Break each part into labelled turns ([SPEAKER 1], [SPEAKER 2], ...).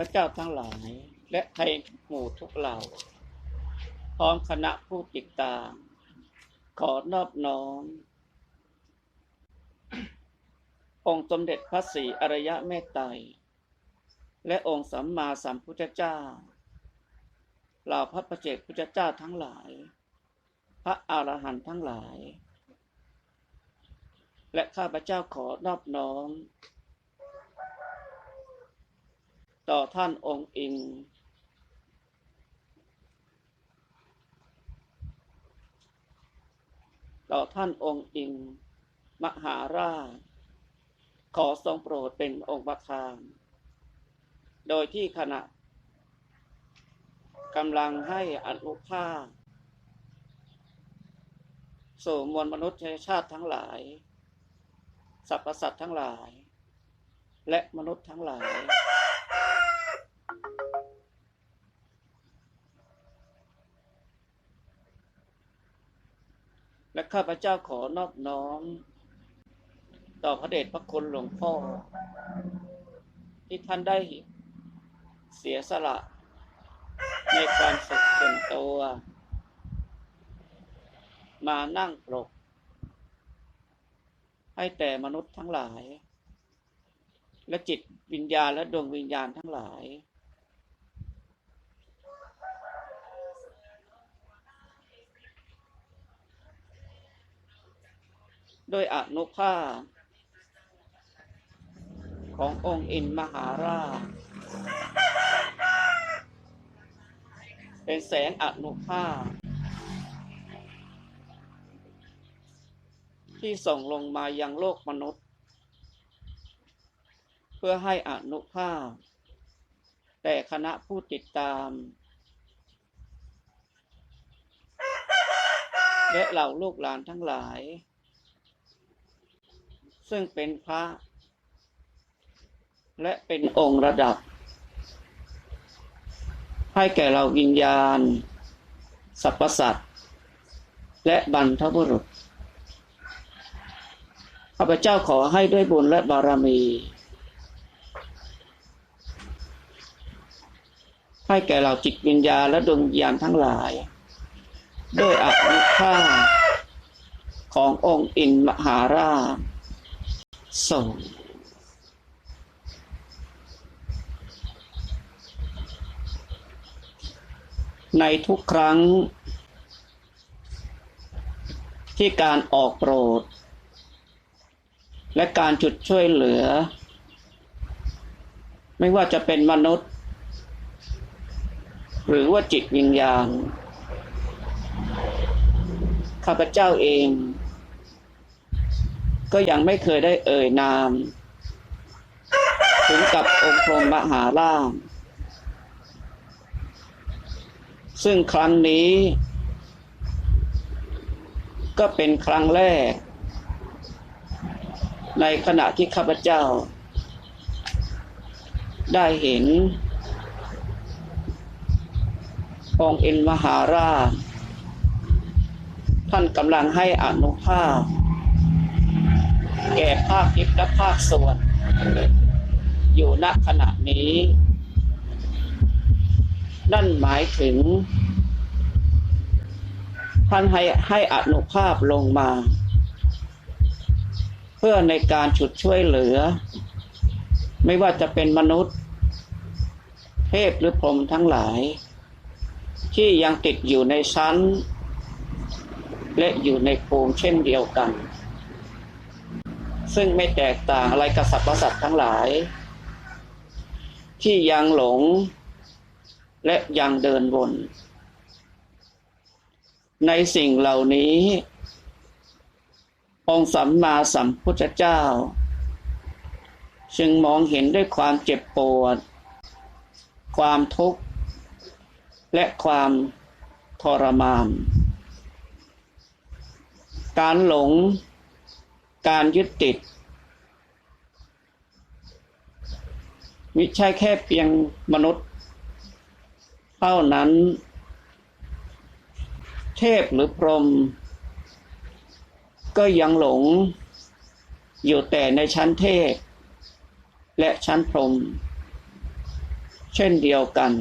[SPEAKER 1] พระเจ้าทั้งหลาย และไทยหมู่ทุกเหล่า พร้อมคณะผู้ติดตาม ขอนอบน้อมองค์สมเด็จพระศรีอริยะเมตไตรและองค์สัมมาสัมพุทธเจ้าเหล่าพระประเจกพุทธเจ้าทั้งหลาย พระอรหันต์ทั้งหลาย และข้าพเจ้าขอนอบน้อม ต่อท่านองค์อิง ต่อท่านองค์อิง มหาราช ขอทรงโปรดเป็นองค์ประธาน โดยที่ขณะกำลังให้อนุภาพสู่มวลมนุษยชาติทั้งหลาย สรรพสัตว์ทั้งหลาย และมนุษย์ทั้งหลาย และข้าพเจ้าขอนอบน้อม ต่อพระเดชพระคุณหลวงพ่อ ที่ท่านได้เสียสละ ในความสุขส่วนตัว มานั่งปลก ให้แต่มนุษย์ทั้งหลาย และจิตวิญญาณและดวงวิญญาณทั้งหลาย โดยอนุภาพ ขององค์อินมหาราช เป็นแสงอนุภาพ ที่ส่งลงมายังโลกมนุษย์ เพื่อให้อนุภาพ แต่คณะผู้ติดตามและเหล่าลูกหลานทั้งหลาย ซึ่งเป็นพระ และเป็นองค์ระดับ ให้แก่เราวิญญาณสรรพสัตว์และบรรพบุรุษข้าพเจ้าขอให้ด้วยบุญและบารมี ให้แก่เราจิตวิญญาณและดวงวิญญาณทั้งหลาย ด้วยอนุภาพขององค์อินมหาราช ส่ง ในทุกครั้ง ที่การออกโปรด และการจุดช่วยเหลือ ไม่ว่าจะเป็นมนุษย์ หรือว่าจิตวิญญาณข้าพเจ้าเอง ก็ยังไม่เคยได้เอ่ยนาม ถึงกับองค์พรหมมหาราชซึ่งครั้งนี้ ก็เป็นครั้งแรก ในขณะที่ข้าพเจ้า ได้เห็น องค์อินมหาราช ท่านกำลังให้อนุภาพ แก่ภาคทิพย์และภาคส่วน อยู่ณขณะนี้ นั่นหมายถึง ท่านให้ให้อนุภาพลงมา เพื่อในการฉุดช่วยเหลือ ไม่ว่าจะเป็นมนุษย์ เทพหรือพรหมทั้งหลาย ที่ยังติดอยู่ในชั้น และอยู่ในภูมิเช่นเดียวกัน ซึ่งไม่แตกต่างอะไรกับสรรพสัตว์ทั้งหลาย ที่ยังหลงและยังเดินวน ในสิ่งเหล่านี้ องค์สัมมาสัมพุทธเจ้า จึงมองเห็นด้วยความเจ็บปวด ความทุกข์ และความทรมาน การหลง การยึดติด มิใช่แค่เพียงมนุษย์ เท่านั้น เทพหรือพรหมก็ยังหลงอยู่แต่ในชั้นเทพ และชั้นพรหมเช่นเดียวกัน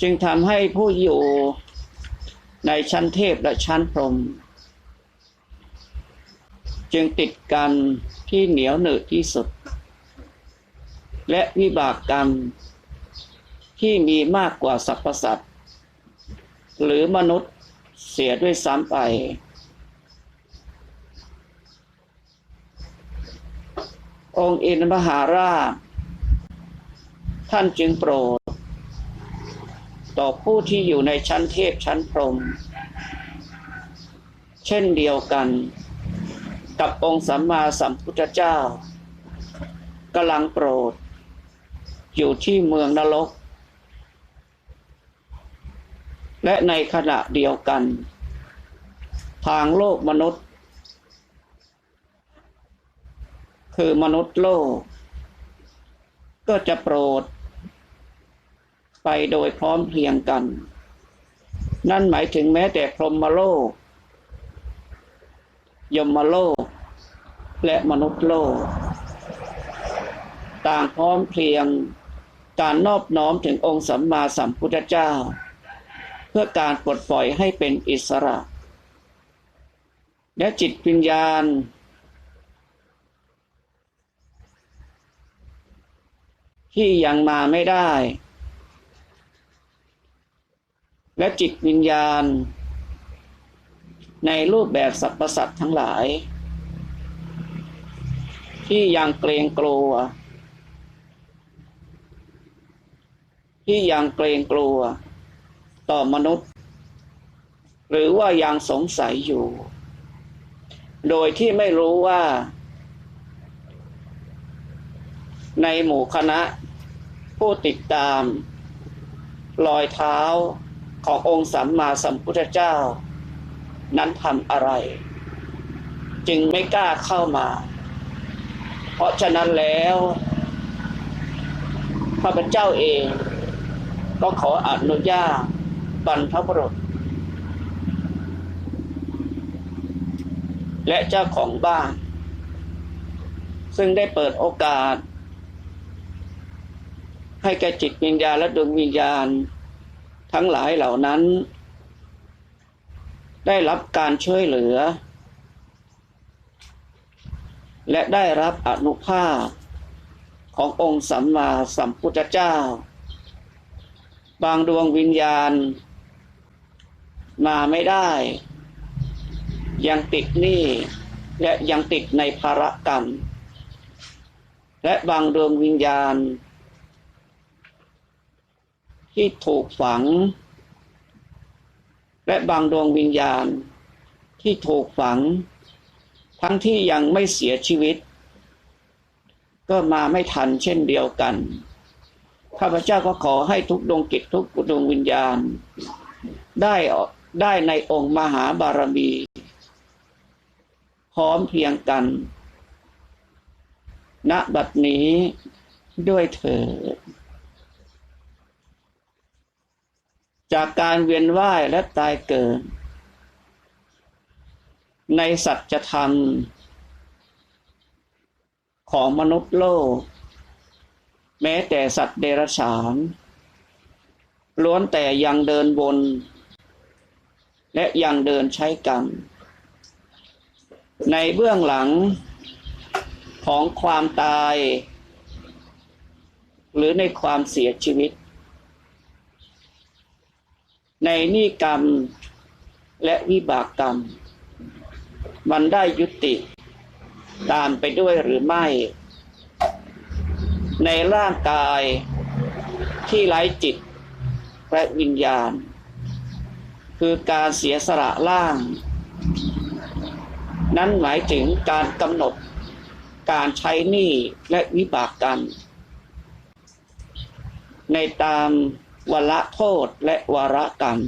[SPEAKER 1] จึงทำให้ผู้อยู่ในชั้นเทพและชั้นพรหม จึงติดกันที่เหนียวหนืดที่สุด และวิบากกรรมที่มีมากกว่าสรรพสัตว์หรือมนุษย์เสียด้วยซ้ำไป องค์อินมหาราช ท่านจึงโปรด ต่อผู้ที่อยู่ในชั้นเทพชั้นพรหมเช่นเดียวกัน กับองค์สัมมาสัมพุทธเจ้ากำลังโปรด อยู่ที่เมืองนรก และในขณะเดียวกัน ทางโลกมนุษย์ คือมนุษย์โลก ก็จะโปรด ไปโดยพร้อมเพรียงกัน นั่นหมายถึงแม้แต่พรหมโลก ยมโลก และมนุษย์โลก ต่างพร้อมเพรียงการนอบน้อมถึงองค์สัมมาสัมพุทธเจ้า เพื่อการปลดปล่อยให้เป็นอิสระ และจิตวิญญาณ ที่ยังมาไม่ได้ และจิตวิญญาณ ในรูปแบบสรรพสัตว์ทั้งหลาย ที่ยังเกรงกลัว ที่ยังเกรงกลัว ต่อมนุษย์ หรือว่ายังสงสัยอยู่ โดยที่ไม่รู้ว่า ในหมู่คณะ ผู้ติดตาม รอยเท้าขององค์สัมมาสัมพุทธเจ้า นั้นทำอะไร จึงไม่กล้าเข้ามา เพราะฉะนั้นแล้วข้าพเจ้าเองก็ขออนุญาตบรรพบุรุษและเจ้าของบ้าน ซึ่งได้เปิดโอกาส ให้แก่จิตวิญญาณและดวงวิญญาณ ทั้งหลายเหล่านั้น ได้รับการช่วยเหลือ และได้รับอนุภาพขององค์สัมมาสัมพุทธเจ้า บางดวงวิญญาณ มาไม่ได้ ยังติดหนี้และยังติดในภารกรรม และบางดวงวิญญาณ ที่ถูกฝัง และบางดวงวิญญาณที่ถูกฝัง ทั้งที่ยังไม่เสียชีวิต ก็มาไม่ทันเช่นเดียวกัน ข้าพเจ้าก็ขอให้ทุกดวงจิตทุกดวงวิญญาณ ได้ได้ในองค์มหาบารมี พร้อมเพียงกัน ณบัดนี้ด้วยเถิด จากการเวียนว่ายและตายเกิด ในสัจธรรมของมนุษย์โลก แม้แต่สัตว์เดรัจฉานล้วนแต่ยังเดินบนและยังเดินใช้กรรม ในเบื้องหลังของความตาย หรือในความเสียชีวิต ในนิกรรมและวิบากกรรม มันได้ยุติตามไปด้วยหรือไม่ ในร่างกายที่ไร้จิตและวิญญาณ คือการเสียสละร่าง นั้นหมายถึงการกำหนดการใช้หนี้และวิบากกรรมในตาม วาระโทษและวาระกรรม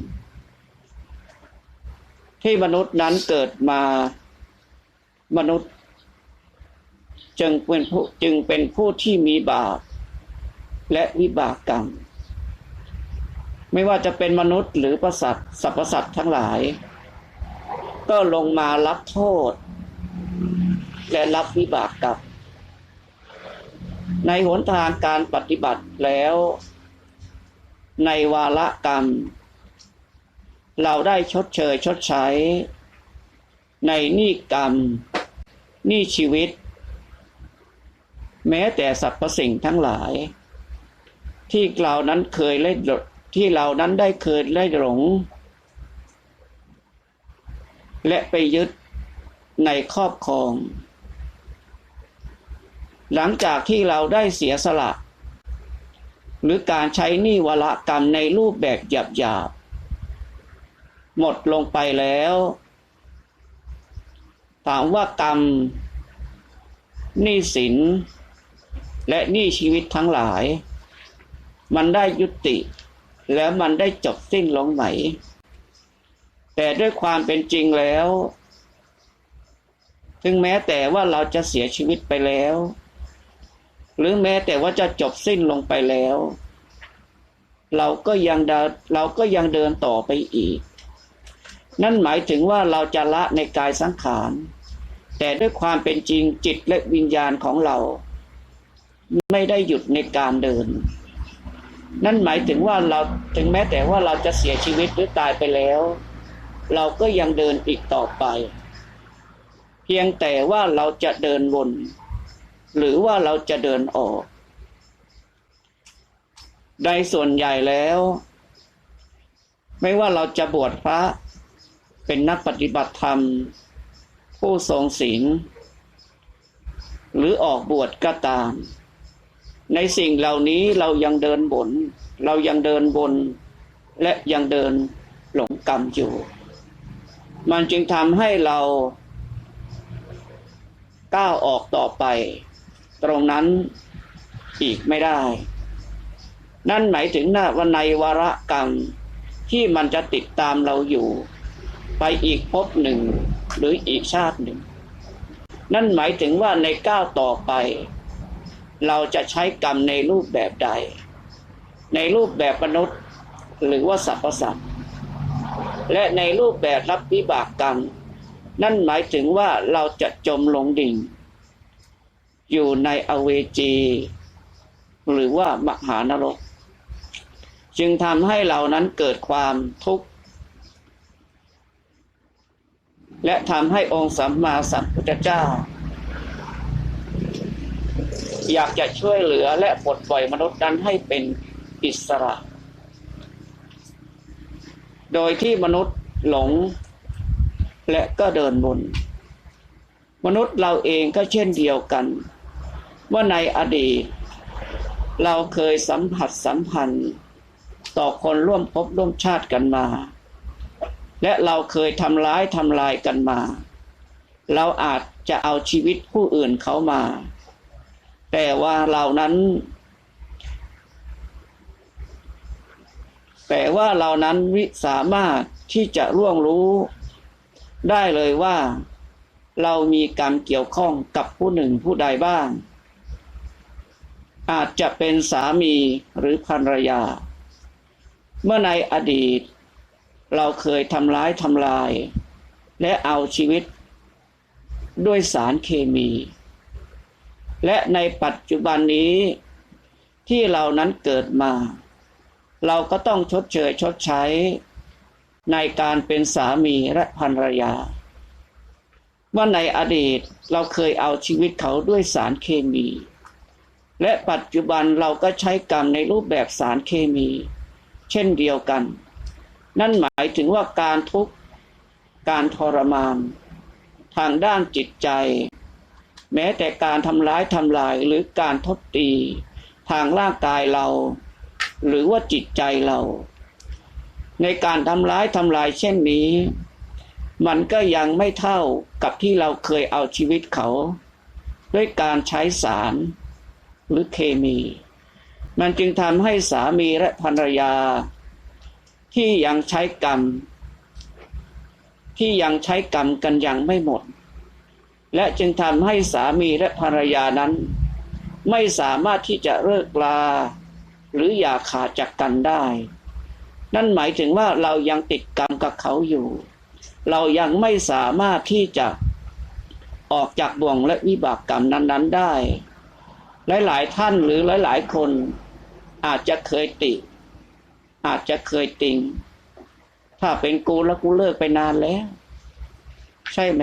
[SPEAKER 1] ที่มนุษย์นั้นเกิดมามนุษย์จึงเป็นผู้จึงเป็นผู้ที่มีบาปและวิบากกรรม ไม่ว่าจะเป็นมนุษย์หรือประสัตสรรพสัตว์ทั้งหลาย ก็ลงมารับโทษ และรับวิบากกรรมในหนทางการปฏิบัติแล้ว ในวาระกรรม เราได้ชดเชยชดใช้ ในนี้กรรม นี้ชีวิต แม้แต่สรรพสิ่งทั้งหลาย ที่เรานั้นเคยเล่นที่เรานั้นได้เคยได้หลง และไปยึดในครอบครอง หลังจากที่เราได้เสียสละ หรือการใช้หนี้วรกรรมในรูปแบบหยาบๆ หมดลงไปแล้ว ถามว่ากรรมหนี้สิน และหนี้ชีวิตทั้งหลาย มันได้ยุติแล้วมันได้จบสิ้นลงไหม แต่ด้วยความเป็นจริงแล้ว ถึงแม้แต่ว่าเราจะเสียชีวิตไปแล้ว หรือแม้แต่ว่าจะจบสิ้นลงไปแล้ว เราก็ยังเดินเราก็ยังเดินต่อไปอีก นั่นหมายถึงว่าเราจะละในกายสังขาร แต่ด้วยความเป็นจริงจิตและวิญญาณของเรา ไม่ได้หยุดในการเดิน นั่นหมายถึงว่าเราถึงแม้แต่ว่าเราจะเสียชีวิตหรือตายไปแล้ว เราก็ยังเดินอีกต่อไป เพียงแต่ว่าเราจะเดินวน หรือว่าเราจะเดินออก ในส่วนใหญ่แล้ว ไม่ว่าเราจะบวชพระ เป็นนักปฏิบัติธรรม ผู้ทรงศีลหรือออกบวชก็ตาม ในสิ่งเหล่านี้เรายังเดินบน เรายังเดินบน และยังเดินหลงกรรมอยู่ มันจึงทำให้เราก้าวออกต่อไป ตรงนั้นอีกไม่ได้ นั่นหมายถึงหน้าวันในวาระกรรมที่มันจะติดตามเราอยู่ ไปอีกภพหนึ่งหรืออีกชาติหนึ่ง นั่นหมายถึงว่าในก้าวต่อไป เราจะใช้กรรมในรูปแบบใด ในรูปแบบมนุษย์หรือว่าสรรพสัตว์และในรูปแบบรับวิบากกรรม นั่นหมายถึงว่าเราจะจมลงดิ่ง อยู่ในอเวจี หรือว่ามหานรก จึงทำให้เรานั้นเกิดความทุกข์ และทำให้องค์สัมมาสัมพุทธเจ้า อยากจะช่วยเหลือและปลดปล่อยมนุษย์นั้นให้เป็นอิสระ โดยที่มนุษย์หลงและก็เดินบน มนุษย์เราเองก็เช่นเดียวกัน ว่าในอดีต เราเคยสัมผัสสัมพันธ์ต่อคนร่วมภพร่วมชาติกันมา และเราเคยทำร้ายทำลายกันมา เราอาจจะเอาชีวิตผู้อื่นเขามา แต่ว่าเหล่านั้น แต่ว่าเหล่านั้นวิสามารถที่จะร่วงรู้ได้เลยว่า เรามีกรรเกี่ยวข้องกับผู้หนึ่งผู้ใดบ้าง อาจจะเป็นสามีหรือภรรยา เมื่อในอดีต เราเคยทำร้ายทำลาย และเอาชีวิต ด้วยสารเคมี และในปัจจุบันนี้ที่เรานั้นเกิดมา เราก็ต้องชดเชยชดใช้ ในการเป็นสามีและภรรยาว่าในอดีตเราเคยเอาชีวิตเขาด้วยสารเคมี และปัจจุบันเราก็ใช้กรรมในรูปแบบสารเคมี เช่นเดียวกัน นั่นหมายถึงว่าการทุกข์การทรมาน ทางด้านจิตใจ แม้แต่การทำร้ายทำลายหรือการทบตี ทางร่างกายเรา หรือว่าจิตใจเรา ในการทำร้ายทำลายเช่นนี้ มันก็ยังไม่เท่ากับที่เราเคยเอาชีวิตเขา ด้วยการใช้สาร หรือเคมี มันจึงทำให้สามีและภรรยา ที่ยังใช้กรรม ที่ยังใช้กรรมกันยังไม่หมด และจึงทำให้สามีและภรรยานั้น ไม่สามารถที่จะเลิกลา หรืออย่าขาดจากกันได้ นั่นหมายถึงว่าเรายังติดกรรมกับเขาอยู่ เรายังไม่สามารถที่จะออกจากบ่วงและวิบากกรรมนั้น ๆ ได้ หลายๆท่านหรือหลาย ๆ คนอาจจะเคยติ อาจจะเคยติง ถ้าเป็นกูแล้วกูเลิกไปนานแล้ว ใช่ไหม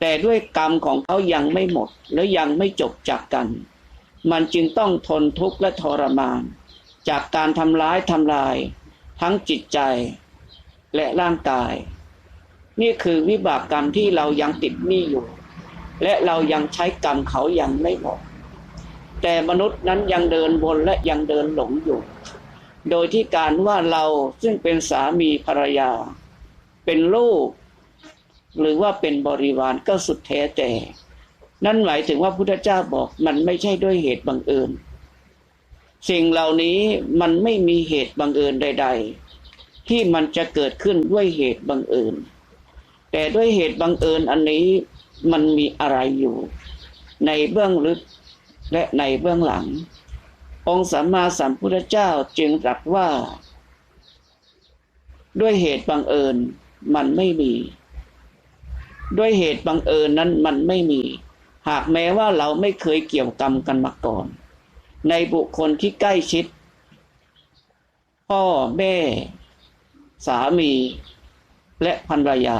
[SPEAKER 1] แต่ด้วยกรรมของเขายังไม่หมด และยังไม่จบจากกัน มันจึงต้องทนทุกข์และทรมาน จากการทำร้ายทำลาย ทั้งจิตใจและร่างกาย นี่คือวิบากกรรมที่เรายังติดหนี้อยู่ และเรายังใช้กรรมเขายังไม่หมด แต่มนุษย์นั้นยังเดินวนและยังเดินหลงอยู่ โดยที่การว่าเราซึ่งเป็นสามีภรรยา เป็นลูก หรือว่าเป็นบริวารก็สุดแท้แต่ นั่นหมายถึงว่าพุทธเจ้าบอกมันไม่ใช่ด้วยเหตุบังเอิญ สิ่งเหล่านี้มันไม่มีเหตุบังเอิญใด ๆ ที่มันจะเกิดขึ้นด้วยเหตุบังเอิญ แต่ด้วยเหตุบังเอิญอันนี้มันมีอะไรอยู่ ในเบื้องลึก และในเบื้องหลัง องค์สัมมาสัมพุทธเจ้าจึงตรัสว่า ด้วยเหตุบังเอิญมันไม่มี ด้วยเหตุบังเอิญนั้นมันไม่มี หากแม้ว่าเราไม่เคยเกี่ยวกรรมกันมาก่อน ในบุคคลที่ใกล้ชิด พ่อแม่ สามี และภรรยา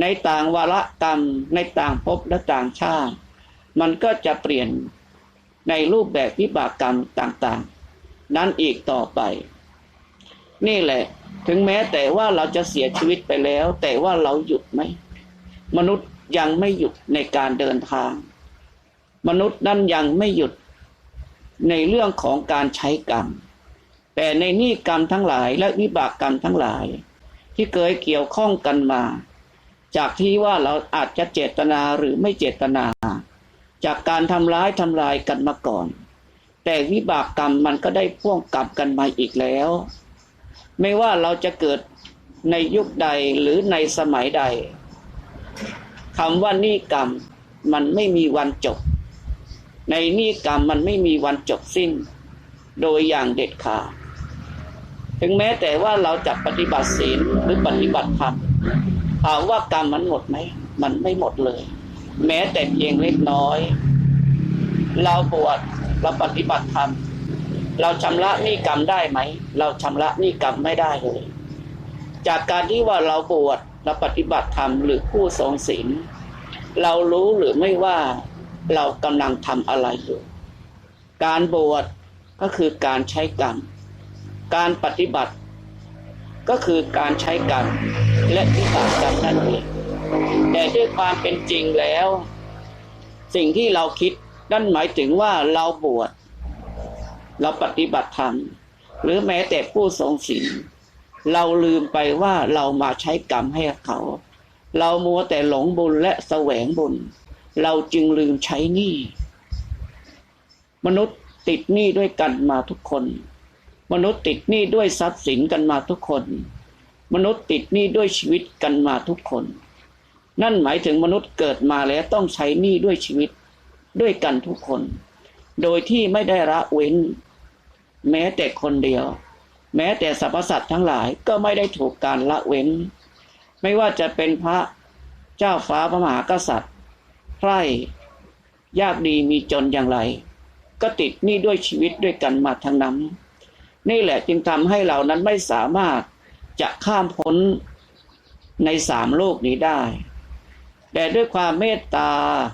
[SPEAKER 1] ในต่างวาระกรรมในต่างภพและต่างชาติ มันก็จะเปลี่ยนในรูปแบบวิบากกรรมต่างๆ นั้นอีกต่อไป นี่แหละ ถึงแม้แต่ว่าเราจะเสียชีวิตไปแล้ว แต่ว่าเราหยุดไหม มนุษย์ยังไม่หยุดในการเดินทาง มนุษย์นั้นยังไม่หยุดในเรื่องของการใช้กรรม แต่ในนี่กรรมทั้งหลายและวิบากกรรมทั้งหลาย ที่เคยเกี่ยวข้องกันมา จากที่ว่าเราอาจจะเจตนาหรือไม่เจตนา จากการทำร้ายทำลายกันมาก่อน แต่วิบากกรรมมันก็ได้พ่วงกลับกันมาอีกแล้ว ไม่ว่าเราจะเกิดในยุคใดหรือในสมัยใดคำว่านี่กรรมมันไม่มีวันจบ ในนี่กรรมมันไม่มีวันจบสิ้น โดยอย่างเด็ดขาดถึงแม้แต่ว่าเราจะปฏิบัติศีลหรือปฏิบัติธรรมถามว่ากรรมมันหมดไหม มันไม่หมดเลย แม้แต่เพียงเล็กน้อย เราบวชเราปฏิบัติธรรมเราชำระหนี้กรรมได้ไหม เราชำระหนี้กรรมไม่ได้เลย จากการที่ว่าเราบวชเราปฏิบัติธรรมหรือผู้ทรงศีลเรารู้หรือไม่ว่าเรากำลังทำอะไรอยู่ การบวชก็คือการใช้กรรม การปฏิบัติ ก็คือการใช้กรรมและวิบากกรรมนั่นเอง แต่ด้วยความเป็นจริงแล้ว สิ่งที่เราคิดนั่นหมายถึงว่าเราบวชเราปฏิบัติธรรมหรือแม้แต่ผู้ทรงศีลเราลืมไปว่าเรามาใช้กรรมให้เขา เรามัวแต่หลงบุญและแสวงบุญ เราจึงลืมใช้หนี้มนุษย์ติดหนี้ด้วยกันมาทุกคน มนุษย์ติดหนี้ด้วยทรัพย์สินกันมาทุกคน มนุษย์ติดหนี้ด้วยชีวิตกันมาทุกคน นั่นหมายถึงมนุษย์เกิดมาแล้วต้องใช้หนี้ด้วยชีวิตด้วยกันทุกคน โดยที่ไม่ได้ละเว้น แม้แต่คนเดียว แม้แต่สรรพสัตว์ทั้งหลายก็ไม่ได้ถูกการละเว้น ไม่ว่าจะเป็นพระเจ้าฟ้าพระมหากษัตริย์ไพร่ยากดีมีจนอย่างไร ก็ติดหนี้ด้วยชีวิตด้วยกันมาทั้งนั้นนี่แหละจึงทำให้เรานั้นไม่สามารถจะข้ามพ้นในสามโลกนี้ได้ แต่ด้วยความเมตตา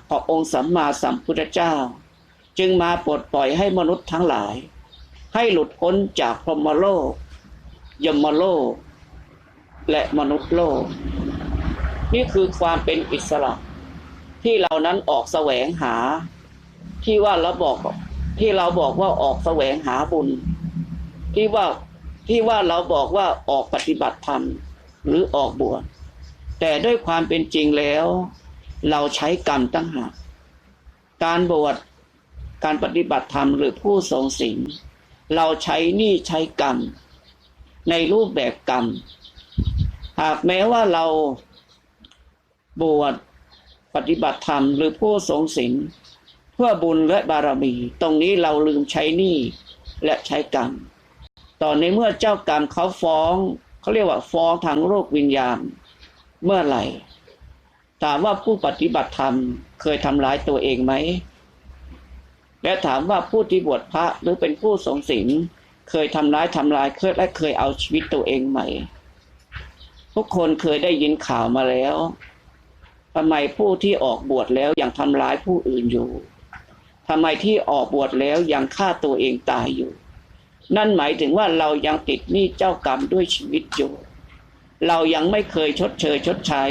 [SPEAKER 1] ขององค์สัมมาสัมพุทธเจ้า จึงมาปลดปล่อยให้มนุษย์ทั้งหลาย ให้หลุดพ้นจากพรหมโลก ยมโลก และมนุษย์โลก นี่คือความเป็นอิสระ ที่เรานั้นออกแสวงหา ที่ว่าเราบอกที่เราบอกว่าออกแสวงหาบุญ ที่ว่าที่ว่าเราบอกว่าออกปฏิบัติธรรมหรือออกบวช แต่ด้วยความเป็นจริงแล้ว เราใช้กรรมตั้งหากการบวชการปฏิบัติธรรมหรือผู้ทรงศีลเราใช้หนี่ใช้กรรม ในรูปแบบกรรม หากแม้ว่าเราบวชปฏิบัติธรรมหรือผู้ทรงศีลเพื่อบุญและบารมี ตรงนี้เราลืมใช้หนี้และใช้กรรมตอนในเมื่อเจ้ากรรมเขาฟ้องเขาเรียกว่าฟ้องทางโลกวิญญาณ เมื่อไหร่ ถามว่าผู้ปฏิบัติธรรมเคยทำร้ายตัวเองไหม และถามว่าผู้ที่บวชพระหรือเป็นผู้ทรงศีลเคยทำร้ายทำลายเคยและเคยเอาชีวิตตัวเองไหม ทุกคนเคยได้ยินข่าวมาแล้วทำไมผู้ที่ออกบวชแล้วยังทำร้ายผู้อื่นอยู่ทำไมที่ออกบวชแล้วยังฆ่าตัวเองตายอยู่ นั่นหมายถึงว่าเรายังติดหนี้เจ้ากรรมด้วยชีวิตอยู่ เรายังไม่เคยชดเชยชดใช้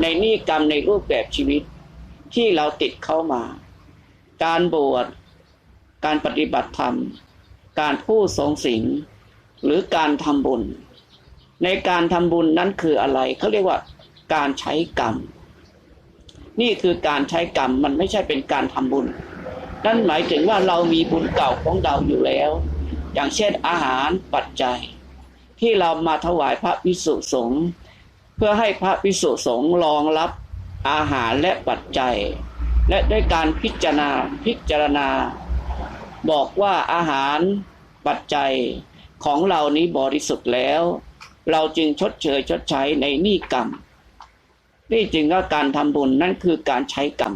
[SPEAKER 1] ในหนี้กรรมในรูปแบบชีวิต ที่เราติดเข้ามา การบวชการปฏิบัติธรรม การผู้ทรงศีลหรือการทำบุญ ในการทำบุญนั้นคืออะไรเขาเรียกว่าการใช้กรรม นี่คือการใช้กรรมมันไม่ใช่เป็นการทำบุญ นั่นหมายถึงว่าเรามีบุญเก่าของเราอยู่แล้ว อย่างเช่นอาหารปัจจัย ที่เรามาถวายพระวิสุสงฆ์เพื่อให้พระวิสุสงฆ์รองรับอาหารและปัจจัย และด้วยการพิจารณาพิจารณา บอกว่าอาหารปัจจัยของเรานี้บริสุทธิ์แล้ว เราจึงชดเชยชดใช้ในนี้กรรม นี่จึงว่าการทำบุญนั่นคือการใช้กรรม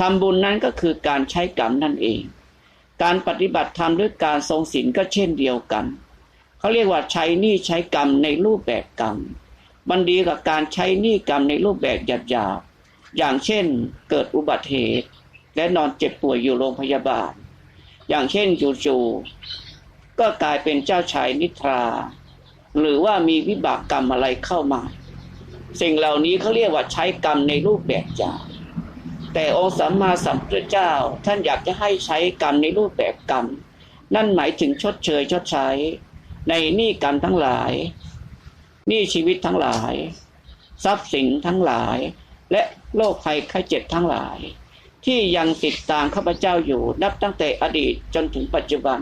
[SPEAKER 1] ทำบุญนั้นก็คือการใช้กรรมนั่นเอง การปฏิบัติธรรมหรือการทรงศีลก็เช่นเดียวกัน เขาเรียกว่าใช้หนี้ใช้กรรมในรูปแบบกรรม มันดีกับการใช้หนี้กรรมในรูปแบบหยาบๆอย่างเช่นเกิดอุบัติเหตุ และนอนเจ็บป่วยอยู่โรงพยาบาล อย่างเช่นจู่ๆก็กลายเป็นเจ้าชายนิทรา หรือว่ามีวิบากกรรมอะไรเข้ามา สิ่งเหล่านี้เขาเรียกว่าใช้กรรมในรูปแบบหยาบแต่องค์สัมมาสัมพุทธเจ้าท่านอยากจะให้ใช้กรรมในรูปแบบกรรม นั่นหมายถึงชดเชยชดใช้ ในหนี้กรรมทั้งหลายหนี้ชีวิตทั้งหลาย ทรัพย์สินทั้งหลาย และโรคภัยไข้เจ็บทั้งหลาย ที่ยังติดตามข้าพเจ้าอยู่นับตั้งแต่อดีตจนถึงปัจจุบัน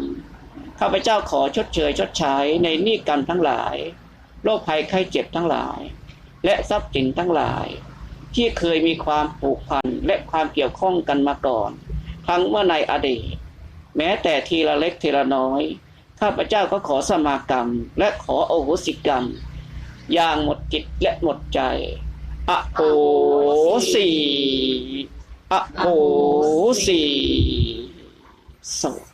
[SPEAKER 1] ข้าพเจ้าขอชดเชยชดใช้ในหนี้กรรมทั้งหลายโรคภัยไข้เจ็บทั้งหลาย และทรัพย์สินทั้งหลาย ที่เคยมีความผูกพันและความเกี่ยวข้องกันมาก่อน ทั้งเมื่อในอดีต แม้แต่ทีละเล็กทีละน้อย ข้าพเจ้าก็ขอสมากรรม และขอโอโหสิกรรม อย่างหมดจิตและหมดใจอโหสีอโหสีสวัส